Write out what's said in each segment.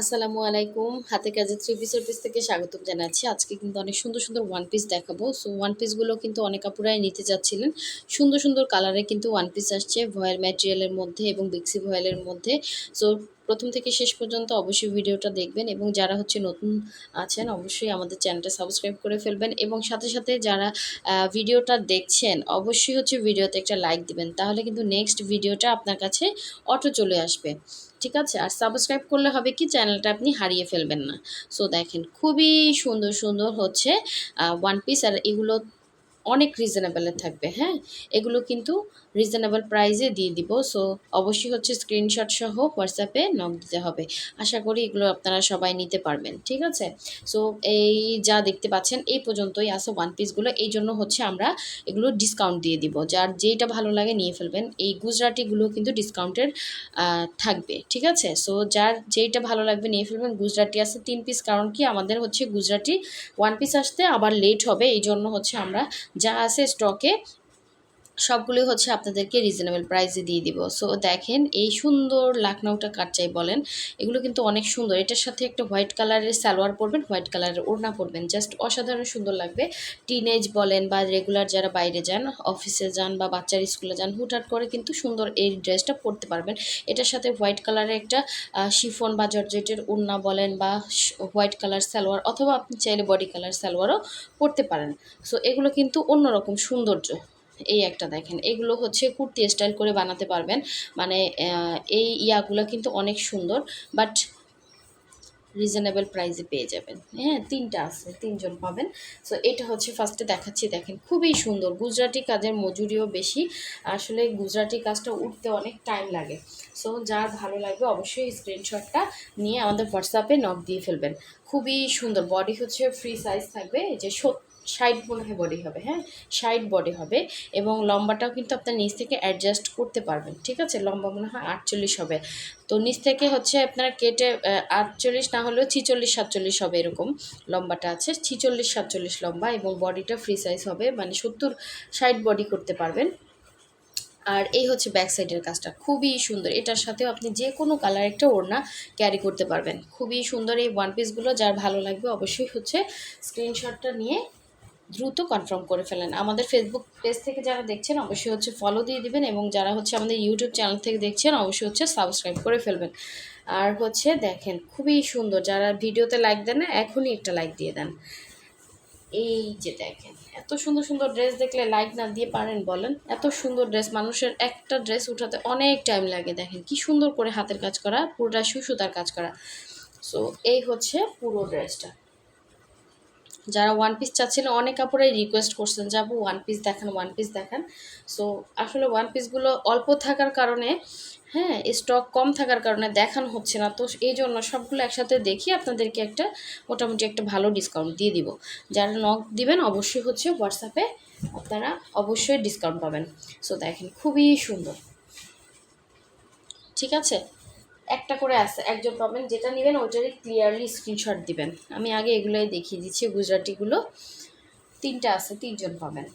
আসসালামু আলাইকুম। হাতে কাজে থ্রি পিসের পিস থেকে স্বাগতম জানাচ্ছি। আজকে কিন্তু অনেক সুন্দর সুন্দর ওয়ান পিস দেখাবো। সো ওয়ান পিসগুলো কিন্তু অনেক আপুরাই নিতে চাচ্ছিলেন সুন্দর সুন্দর কালারে কিন্তু ওয়ান পিস আসছে। ভয়েল ম্যাটেরিয়ালের মধ্যে এবং বিক্সি ভয়েলের মধ্যে। সো প্রথম থেকে শেষ পর্যন্ত অবশ্যই ভিডিওটা দেখবেন এবং যারা হচ্ছে নতুন আছেন, অবশ্যই আমাদের চ্যানেলটা সাবস্ক্রাইব করে ফেলবেন এবং সাথে সাথে যারা ভিডিওটা দেখছেন, অবশ্যই হচ্ছে ভিডিওতে একটা লাইক দিবেন। তাহলে কিন্তু নেক্সট ভিডিওটা আপনার কাছে অটো চলে আসবে। ঠিক আছে? আর সাবস্ক্রাইব করলে হবে কি? চ্যানেলটা আপনি হারিয়ে ফেলবেন না। সো দেখেন, খুবই সুন্দর সুন্দর হচ্ছে ওয়ান পিস আর এগুলো অনেক রিজনেবলের থাকবে হ্যাঁ? এগুলো কিন্তু রিজনেবল প্রাইসে দিয়ে দিব। সো অবশ্যই হচ্ছে স্ক্রিনশট সহ হোয়াটসঅ্যাপে নক দিতে হবে। আশা করি এগুলো আপনারা সবাই নিতে পারবেন, ঠিক আছে? সো এই যা দেখতে পাচ্ছেন, এই পর্যন্তই আছে ওয়ান পিসগুলো এই জন্য হচ্ছে আমরা এগুলো ডিসকাউন্ট দিয়ে দিব। যার যেইটা ভালো লাগে নিয়ে ফেলবেন। এই গুজরাটিগুলো কিন্তু ডিসকাউন্টের থাকবে, ঠিক আছে? সো যার যেইটা ভালো লাগবে নিয়ে ফেলবেন। গুজরাটি আছে তিন পিস কারণ কি আমাদের হচ্ছে গুজরাটি ওয়ান পিস আসতে আবার লেট হবে। এই জন্য হচ্ছে আমরা যা আছে স্টকে সবগুলোই হচ্ছে আপনাদেরকে রিজনেবল প্রাইসে দিয়ে দিব। সো দেখেন এই সুন্দর লাখনৌটা কাট চাই বলেন? এগুলো কিন্তু অনেক সুন্দর। এটার সাথে একটা হোয়াইট কালারের সালোয়ার পরবেন হোয়াইট কালারের ওড়না পরবেন। জাস্ট অসাধারণ সুন্দর লাগবে। টিনেজ বলেন বা রেগুলার যারা বাইরে যান অফিসে যান বা বাচ্চার স্কুলে যান, হুটহাট করে কিন্তু সুন্দর এই ড্রেসটা পরতে পারবেন। এটার সাথে হোয়াইট কালারের একটা শিফন বা জর্জেটের ওড়না বলেন বা হোয়াইট কালার সালোয়ার অথবা আপনি চাইলে বডি কালার সালোয়ারও পরতে পারেন। সো এগুলো কিন্তু অন্যরকম সৌন্দর্য। এই একটা দেখেন, এগুলো হচ্ছে কুর্তি স্টাইল করে বানাতে পারবেন। মানে এই ইয়াগুলো কিন্তু অনেক সুন্দর বাট রিজনেবল প্রাইসে পেয়ে যাবেন। হ্যাঁ তিনটা আছে, তিনজন পাবেন। সো এটা হচ্ছে ফার্স্টে দেখাচ্ছি, দেখেন, খুবই সুন্দর। গুজরাটি কাজের মজুরিও বেশি। আসলে গুজরাটি কাজটা উঠতে অনেক টাইম লাগে। সো যার ভালো লাগবে অবশ্যই স্ক্রিনশটটা নিয়ে আমাদের হোয়াটসঅ্যাপে নক দিয়ে ফেলবেন। খুবই সুন্দর। বডি হচ্ছে ফ্রি সাইজ থাকবে যে সত ষাট মনে হয় বডি হবে হ্যাঁ? ষাট বডি হবে এবং লম্বাটাও কিন্তু আপনার নিচ থেকে অ্যাডজাস্ট করতে পারবেন, ঠিক আছে? লম্বা মনে হয় আটচল্লিশ হবে। তো নিচ থেকে হচ্ছে আপনারা কেটে আটচল্লিশ না হলেও ছিচল্লিশ, সাতচল্লিশ হবে এরকম লম্বাটা আছে। ছিচল্লিশ, সাতচল্লিশ লম্বা এবং বডিটা ফ্রি সাইজ হবে মানে সত্তর ষাট বডি করতে পারবেন। আর এই হচ্ছে ব্যাক সাইডের কাজটা, খুবই সুন্দর। এটার সাথেও আপনি যে কোনো কালার একটা ওড়না ক্যারি করতে পারবেন। খুবই সুন্দর এই ওয়ান পিসগুলো যার ভালো লাগবে অবশ্যই হচ্ছে স্ক্রিনশটটা নিয়ে দ্রুত কনফার্ম করে ফেলেন। আমাদের ফেসবুক পেজ থেকে যারা দেখছেন, অবশ্যই হচ্ছে ফলো দিয়ে দিবেন এবং যারা হচ্ছে আমাদের ইউটিউব চ্যানেল থেকে দেখছেন, অবশ্যই হচ্ছে সাবস্ক্রাইব করে ফেলবেন। আর হচ্ছে দেখেন, খুবই সুন্দর, যারা ভিডিওতে লাইক দেন না, এখনই একটা লাইক দিয়ে দেন। এই যে দেখেন, এত সুন্দর সুন্দর ড্রেস দেখলে লাইক না দিয়ে পারেন বলেন। এত সুন্দর ড্রেস মানুষের একটা ড্রেস উঠাতে অনেক টাইম লাগে। দেখেন, কি সুন্দর করে হাতের কাজ করা, পুরোটা সুসুতার কাজ করা। সো এই হচ্ছে পুরো ড্রেসটা যারা ওয়ান পিস চাচ্ছিলেন অনেক কাপড়াই রিকোয়েস্ট করছেন যাব ওয়ান পিস দেখান ওয়ান পিস দেখান। সো আসলে ওয়ান পিসগুলো অল্প থাকার কারণে হ্যাঁ স্টক কম থাকার কারণে দেখানো হচ্ছে না। তো এই জন্য সবগুলো একসাথে দেখি, আপনাদেরকে একটা মোটামুটি একটা ভালো ডিসকাউন্ট দিয়ে দিব। যারা নক দিবেন, অবশ্যই হচ্ছে হোয়াটসঅ্যাপে আপনারা অবশ্যই ডিসকাউন্ট পাবেন। সো দেখেন, খুবই সুন্দর। ঠিক আছে? একটা করে আছে, একজন পাবেন, যেটা নেবেন ওইটারই ক্লিয়ারলি স্ক্রিনশট দিবেন। আমি আগে এগুলোই দেখিয়ে দিচ্ছি, গুজরাটিগুলো তিনটা আছে, তিনজন পাবেন।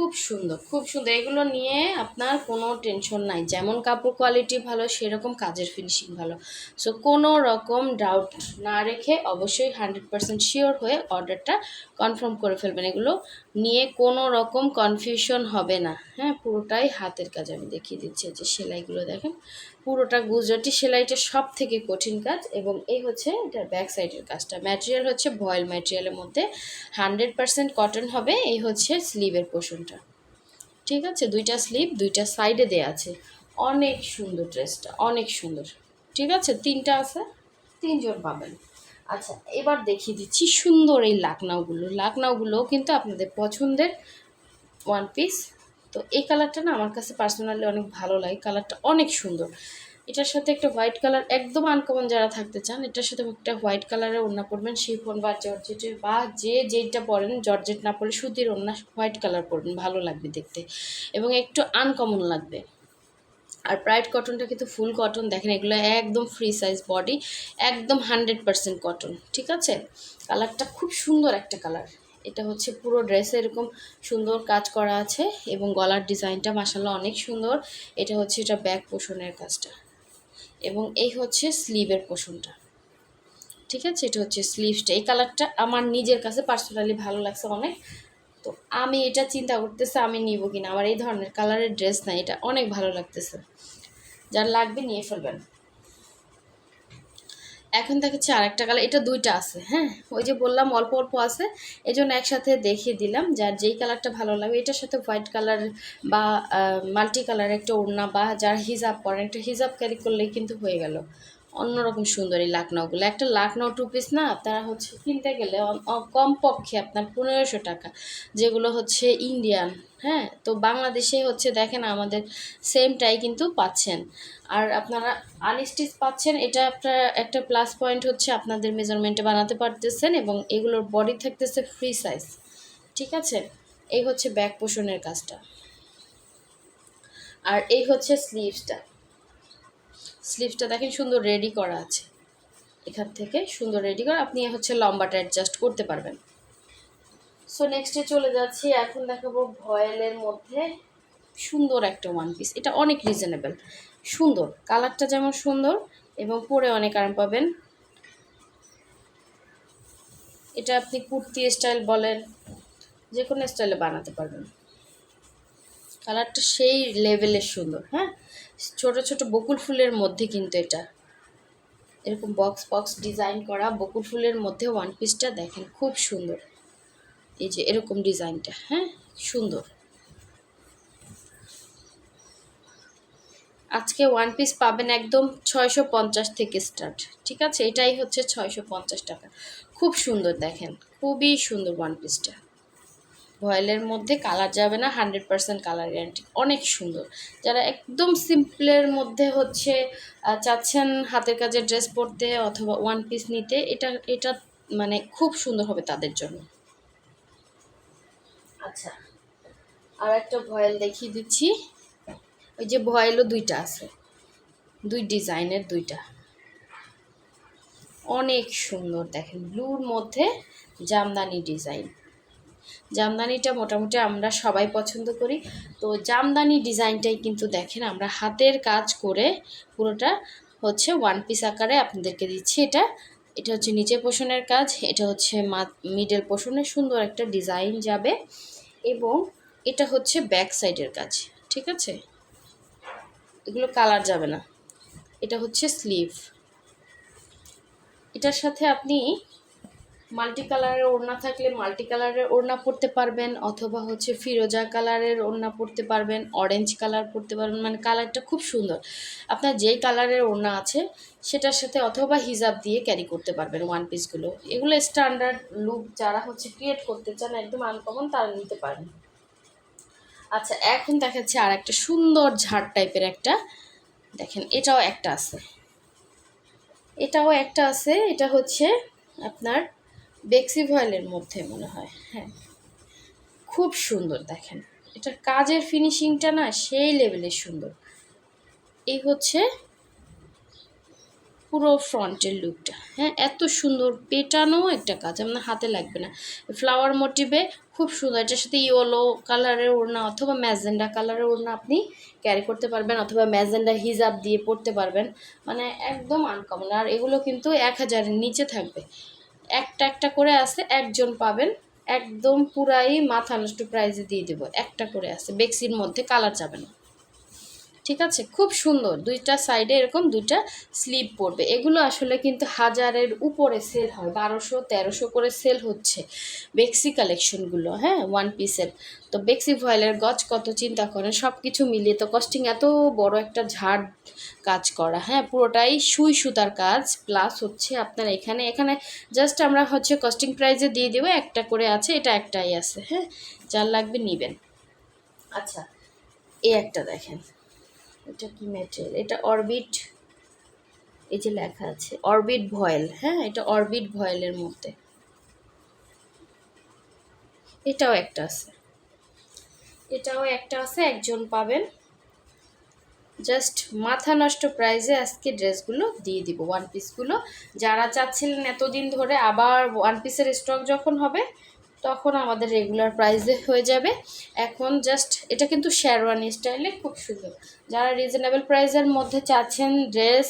খুব সুন্দর খুব সুন্দর। এগুলো নিয়ে আপনার কোনো টেনশন নাই। যেমন কাপড় কোয়ালিটি ভালো, সেরকম কাজের ফিনিশিং ভালো। সো কোনো রকম ডাউট না রেখে অবশ্যই হান্ড্রেড পারসেন্ট শিওর হয়ে অর্ডারটা কনফার্ম করে ফেলবেন। এগুলো নিয়ে কোনো রকম কনফিউশন হবে না। হ্যাঁ পুরোটাই হাতের কাজ। আমি দেখিয়ে দিচ্ছি যে সেলাইগুলো দেখেন। পুরোটা গুজরাটি সেলাইটা সব থেকে কঠিন কাজ এবং এই হচ্ছে এটার ব্যাক সাইডের কাজটা। ম্যাটেরিয়াল হচ্ছে ভয়েল ম্যাটেরিয়ালের মধ্যে হান্ড্রেড পার্সেন্ট কটন হবে, এই হচ্ছে স্লিভের পোর্শনটা ঠিক আছে? দুইটা স্লিভ দুইটা সাইডে দেয়া আছে। অনেক সুন্দর ড্রেসটা অনেক সুন্দর। ঠিক আছে? তিনটা আছে? তিনজন পাবেন। আচ্ছা এবার দেখিয়ে দিচ্ছি সুন্দর এই লাকনাউগুলো লাকনাউগুলো কিন্তু আপনাদের পছন্দের ওয়ান পিস তো এই কালারটা না আমার কাছে পার্সোনালি অনেক ভালো লাগে। কালারটা অনেক সুন্দর। এটার সাথে একটা হোয়াইট কালার একদম আনকমন যারা থাকতে চান, এটার সাথে একটা হোয়াইট কালারের ওড়না পরবেন, শিফন বা জর্জেটের বা যে যেটা পরেন, জর্জেট না পরে সুতির ওড়না হোয়াইট কালার পরবেন, ভালো লাগবে দেখতে এবং একটু আনকমন লাগবে। আর প্রাইড কটনটা কিন্তু ফুল কটন দেখেন এগুলো একদম ফ্রি সাইজ বডি একদম হান্ড্রেড পারসেন্ট কটন ঠিক আছে? কালারটা খুব সুন্দর একটা কালার এটা হচ্ছে পুরো ড্রেসে এরকম সুন্দর কাজ করা আছে এবং গলার ডিজাইনটা মাসাল্লাহ অনেক সুন্দর। এটা হচ্ছে এটা ব্যাক পোষণের কাজটা। এবং এই হচ্ছে স্লিভের পোষণটা। ঠিক আছে? এটা হচ্ছে স্লিভসটা। এই কালারটা আমার নিজের কাছে পার্সোনালি ভালো লাগছে অনেক। তো আমি এটা চিন্তা করতেছে আমি নিব কিনা। আমার এই ধরনের কালারের ড্রেস না, এটা অনেক ভালো লাগতেছে। যার লাগবে নিয়ে ফেলবেন। এখন দেখাচ্ছে আরেকটা কালার এটা দুইটা আছে হ্যাঁ? ওই যে বললাম অল্প অল্প আছে এই জন্য একসাথে দেখিয়ে দিলাম, যার যেই কালারটা ভালো লাগে এটার সাথে হোয়াইট কালার বা মাল্টি কালার একটা ওড়না বা যার হিজাব করেন একটা হিজাব ক্যারি করলেই কিন্তু হয়ে গেল। অন্যরকম সুন্দর এই লাকনাওগুলো। একটা লাকনাও টু পিস না, আপনারা হচ্ছে কিনতে গেলে কমপক্ষে আপনার পনেরোশো টাকা, যেগুলো হচ্ছে ইন্ডিয়ান হ্যাঁ তো বাংলাদেশে হচ্ছে দেখেন আমাদের সেমটাই কিন্তু পাচ্ছেন। আর আপনারা আনস্টিচ পাচ্ছেন, এটা আপনার একটা প্লাস পয়েন্ট হচ্ছে আপনাদের মেজারমেন্টে বানাতে পারতেছেন এবং এগুলোর বডি থাকতেছে ফ্রি সাইজ ঠিক আছে? এই হচ্ছে ব্যাক পোষণের কাজটা। আর এই হচ্ছে স্লিভসটা স্লিভসটা দেখেন সুন্দর রেডি করা আছে। এখান থেকে সুন্দর রেডি করা, আপনি হচ্ছে লম্বাটা অ্যাডজাস্ট করতে পারবেন। সো নেক্সটে চলে যাচ্ছি। এখন দেখাবো ভয়েলের মধ্যে সুন্দর একটা ওয়ান পিস এটা অনেক রিজনেবল সুন্দর। কালারটা যেমন সুন্দর এবং পরে অনেক আরাম পাবেন। এটা আপনি কুর্তি স্টাইল বলেন যে কোনো স্টাইলে বানাতে পারবেন। কালারটা সেই লেভেলের সুন্দর হ্যাঁ? ছোট ছোট বকুল ফুলের মধ্যে কিন্তু এটা। এরকম বক্স বক্স ডিজাইন করা বকুল ফুলের মধ্যে ওয়ান পিসটা দেখেন, খুব সুন্দর। এই যে এরকম ডিজাইনটা হ্যাঁ? সুন্দর। আজকে ওয়ান পিস পাবেন একদম ছয়শো পঞ্চাশ থেকে স্টার্ট ঠিক আছে? এটাই হচ্ছে ছয়শো পঞ্চাশ টাকা। খুব সুন্দর দেখেন, খুবই সুন্দর ওয়ান পিসটা ভয়েলের মধ্যে কালার যাবে না হান্ড্রেড পার্সেন্ট কালার গ্যারান্টি অনেক সুন্দর। যারা একদম সিম্পলের মধ্যে হচ্ছে চাচ্ছেন হাতের কাজের ড্রেস পরতে অথবা ওয়ান পিস নিতে, এটা এটা মানে খুব সুন্দর হবে তাদের জন্য। আচ্ছা। আর একটা ভয়েল দেখিয়ে দিচ্ছি। ওই যে ভয়েলও দুইটা আছে। দুই ডিজাইনের দুইটা। অনেক সুন্দর দেখেন, ব্লুর মধ্যে জামদানি ডিজাইন। জামদানিটা মোটামুটি আমরা সবাই পছন্দ করি। তো জামদানি ডিজাইনটাই কিন্তু দেখেন, আমরা হাতের কাজ করে পুরোটা হচ্ছে ওয়ান পিস আকারে আপনাদেরকে দিচ্ছি। এটা এটা হচ্ছে নিচে পোষণের কাজ, এটা হচ্ছে মিডল পোষণের সুন্দর একটা ডিজাইন যাবে এবং এটা হচ্ছে ব্যাক সাইডের কাজ, ঠিক আছে? এগুলো কালার যাবে না, এটা হচ্ছে স্লিভ এটার সাথে আপনি মাল্টি কালারের ওড়না থাকলে মাল্টি কালারের ওড়না পরতে পারবেন, অথবা হচ্ছে ফিরোজা কালারের ওড়না পরতে পারবেন অরেঞ্জ কালার পরতে পারবেন মানে কালারটা খুব সুন্দর। আপনার যেই কালারের ওড়না আছে, সেটার সাথে অথবা হিজাব দিয়ে ক্যারি করতে পারবেন ওয়ান পিসগুলো এগুলো স্ট্যান্ডার্ড লুক যারা হচ্ছে ক্রিয়েট করতে চান, একদম আনকমন তারা নিতে পারেন। আচ্ছা এখন দেখাচ্ছি আর একটা সুন্দর ঝাড় টাইপের একটা। দেখেন, এটাও একটা আছে। এটাও একটা আছে, এটা হচ্ছে আপনার বেক্সি ভয়েলের মধ্যে মনে হয় হ্যাঁ। খুব সুন্দর দেখেন। এটা কাজের ফিনিশিংটা না সেই লেভেলের সুন্দর। এই হচ্ছে পুরো ফ্রন্টের লুকটা হ্যাঁ এত সুন্দর পেটানো একটা কাজ, আপনার হাতে লাগবে না। ফ্লাওয়ার মোটিভে খুব সুন্দর, এটার সাথে ইয়েলো কালারের ওড়না অথবা ম্যাজেন্ডা কালারের ওড়না আপনি ক্যারি করতে পারবেন অথবা ম্যাজেন্ডা হিজাব দিয়ে পরতে পারবেন। মানে একদম আনকমন আর এগুলো কিন্তু এক হাজারের নিচে থাকবে। একটা একটা করে আছে, একজন পাবেন। একদম পুরাই মাথা নষ্ট প্রাইজে দিয়ে দেবো। একটা করে আছে, বেক্সির মধ্যে, কালার যাবে না ঠিক আছে? খুব সুন্দর। দুইটা সাইডে এরকম দুইটা স্লিপ পড়বে। এগুলো আসলে কিন্তু হাজারের উপরে সেল হয়। বারোশো, তেরোশো করে সেল হচ্ছে বেক্সি কালেকশনগুলো হ্যাঁ? ওয়ান পিসের তো বেক্সি ভয়েলের গজ কত চিন্তা করেন? সব কিছু মিলিয়ে তো কস্টিং এত বড় একটা ঝাড় কাজ করা হ্যাঁ? পুরোটাই সুই সুতার কাজ। প্লাস হচ্ছে আপনার এখানে এখানে জাস্ট আমরা হচ্ছে কস্টিং প্রাইজে দিয়ে দেবো। একটা করে আছে, এটা একটাই আছে হ্যাঁ? যার লাগবে নিবেন। আচ্ছা এই একটা দেখেন। এটা কি মেটেরিয়াল এটা অরবিট এই যে লেখা আছে অরবিট ভয়েল হ্যাঁ? এটা অরবিট ভয়েলের মধ্যে। এটাও একটা আছে। এটাও একটা আছে, একজন পাবেন। জাস্ট মাথা নষ্ট প্রাইজে আজকে ড্রেসগুলো দিয়ে দিব ওয়ান পিসগুলো যারা চাচ্ছিলেন এতদিন ধরে আবার ওয়ান পিসের স্টক যখন হবে তখন আমাদের রেগুলার প্রাইসে হয়ে যাবে। এখন জাস্ট এটা কিন্তু শেরওয়ানি স্টাইলে খুব সুন্দর। যারা রিজনেবল প্রাইসের মধ্যে চাচ্ছেন ড্রেস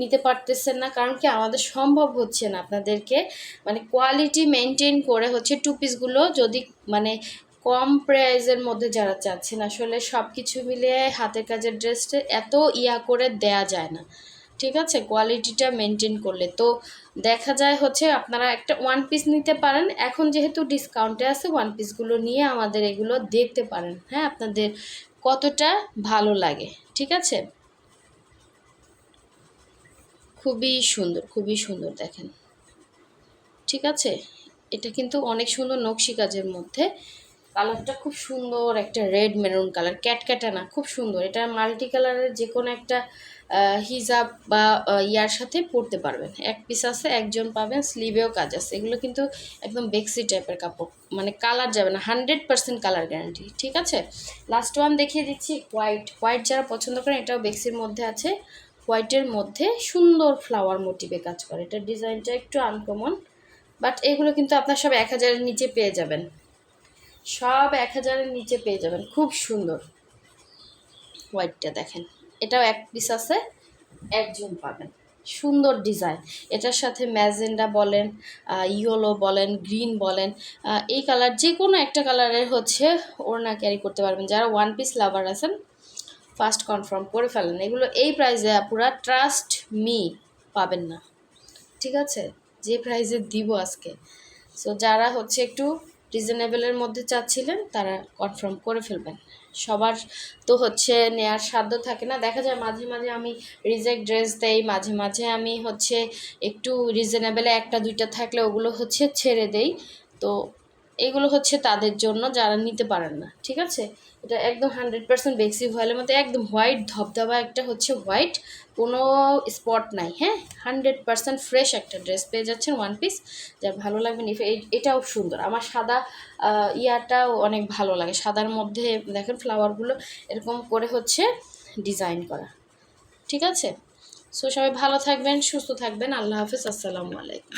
নিতে পারতেছেন না, কারণ কি আমাদের সম্ভব হচ্ছে না আপনাদেরকে। মানে কোয়ালিটি মেনটেন করে হচ্ছে টু পিসগুলো যদি মানে কম প্রাইসের মধ্যে যারা চাচ্ছেন, আসলে সব কিছু মিলিয়ে হাতের কাজের ড্রেসটা এত ইয়া করে দেয়া যায় না। ঠিক আছে? কোয়ালিটিটা মেনটেন করলে। তো দেখা যায় হচ্ছে আপনারা একটা ওয়ান পিস নিতে পারেন। এখন যেহেতু ডিসকাউন্টে আছে ওয়ান পিসগুলো নিয়ে আমাদের এগুলো দেখতে পারেন। হ্যাঁ আপনাদের কতটা ভালো লাগে। ঠিক আছে? খুবই সুন্দর খুবই সুন্দর দেখেন। ঠিক আছে? এটা কিন্তু অনেক সুন্দর নকশি কাজের মধ্যে। কালারটা খুব সুন্দর, একটা রেড মেরুন কালার ক্যাটক্যাটা না, খুব সুন্দর। এটা মাল্টি কালারের যে কোনো একটা হিজাব বা ইয়ার সাথে পরতে পারবেন। এক পিস আছে, একজন পাবেন স্লিভেও কাজ আছে। এগুলো কিন্তু একদম বেক্সি টাইপের কাপড়। মানে কালার যাবে না হান্ড্রেড পার্সেন্ট কালার গ্যারান্টি ঠিক আছে? লাস্ট ওয়ান দেখিয়ে দিচ্ছি হোয়াইট হোয়াইট যারা পছন্দ করেন, এটাও বেক্সির মধ্যে আছে। হোয়াইটের মধ্যে সুন্দর ফ্লাওয়ার মোটিভে কাজ করে। এটার ডিজাইনটা একটু আনকমন বাট এগুলো কিন্তু আপনার সব এক হাজারের নিচে পেয়ে যাবেন। সব এক হাজারের নিচে পেয়ে যাবেন। খুব সুন্দর। হোয়াইটটা দেখেন। এটাও এক পিস আছে, একজন পাবেন। সুন্দর ডিজাইন এটার সাথে ম্যাজেন্ডা বলেন ইয়েলো বলেন, গ্রিন বলেন এই কালার যে কোনো একটা কালারের হচ্ছে ওড়না ক্যারি করতে পারবেন। যারা ওয়ান পিস লাভার আছেন ফার্স্ট কনফার্ম করে ফেলেন। এগুলো এই প্রাইসে পুরা ট্রাস্ট মি পাবেন না। ঠিক আছে? যে প্রাইসে দিব আজকে। সো যারা হচ্ছে একটু রিজনেবলের মধ্যে চাচ্ছিলেন, তারা কনফার্ম করে ফেলবেন। সবার তো হচ্ছে নেয়ার সাধ্য থাকে না। দেখা যায় মাঝে মাঝে আমি রিজেক্ট ড্রেস দেই, মাঝে মাঝে আমি হচ্ছে একটু রিজনেবেলে একটা, দুইটা থাকলে ওগুলো হচ্ছে ছেড়ে দেই। তো এগুলো হচ্ছে তাদের জন্য, যারা নিতে পারেন না, ঠিক আছে? এটা একদম হান্ড্রেড পার্সেন্ট বেক্সি ভয়েলের মধ্যে একদম হোয়াইট ধবধবা একটা হচ্ছে হোয়াইট কোনো স্পট নাই হ্যাঁ? হান্ড্রেড পার্সেন্ট ফ্রেশ একটা ড্রেস পেয়ে যাচ্ছেন ওয়ান পিস যার ভালো লাগবে নিফে এটাও সুন্দর। আমার সাদা ইয়াটাও অনেক ভালো লাগে। সাদার মধ্যে দেখেন ফ্লাওয়ারগুলো এরকম করে হচ্ছে ডিজাইন করা। ঠিক আছে? সো সবাই ভালো থাকবেন, সুস্থ থাকবেন। আল্লাহ হাফিজ। আসসালামু আলাইকুম।